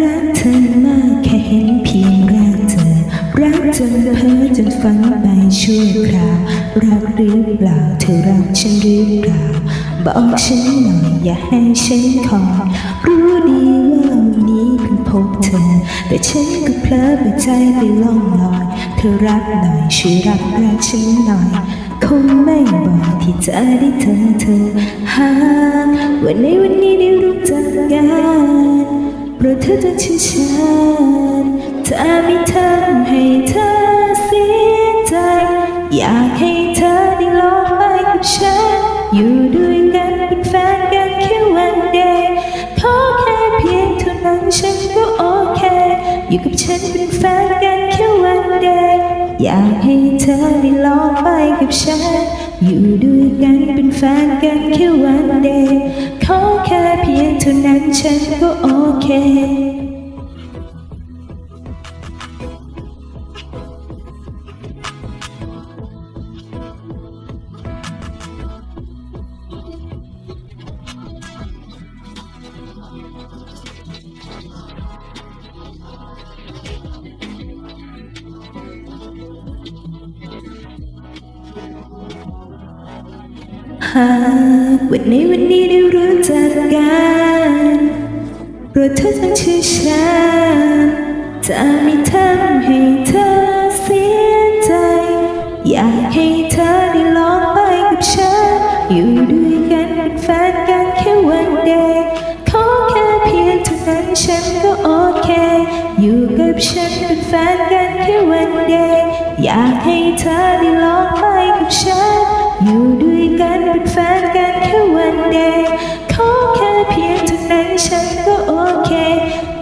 รักเธอมากแค่เห็นเพียงรักเธอ รักจนเพ้อจนฝันไปชั่วคราวรักหรือเปล่าเธอรักฉันหรือเปล่าบอกฉันหน่อยอย่าให้ฉันคอยรู้ดีว่าวันนี้เพิ่งพบเธอ แต่ฉันก็เพลอไปใจไปล่องลอย เธอรักหน่อยช่วยรักรักฉันหน่อยคงไม่บอยที่จะได้เธอเธอหาวันในวันนี้ได้รู้จักกัน โปรดเธอจงชื่นฉันถ้าไม่ทำให้เธอเสียใจ อยากให้เธอได้ลองไปกับฉัน อยู่ด้วยกันเป็นแฟนกันแค่วันเดียวขอแค่เพียงเท่านั้นฉันก็โอเค อยู่กับฉันเป็นแฟนกันแค่วันเดียวอยากให้เธอได้ลองไปกับฉัน อยู่ด้วยกันเป็นแฟนกันแค่วันเดียว เท่านั้นฉันก็โอเค หากวันนี้วันนี้ได้รู้จักกัน โปรดเธอจงเชื่อฉันจะไม่ทำให้เธอเสียใจ อยากให้เธอได้ลองไปกับฉัน อยู่ด้วยกันเป็นแฟนกันแค่วันเดียวขอแค่เพียงเท่านั้นฉันก็โอเค อยู่กับฉันเป็นแฟนกันแค่วันเดียวอยากให้เธอได้ลอง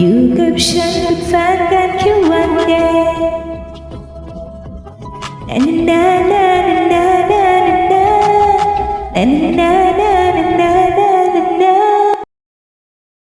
อยู่กับฉันเป็นแฟนกันแค่วันเดียวนานานานานานานานานานา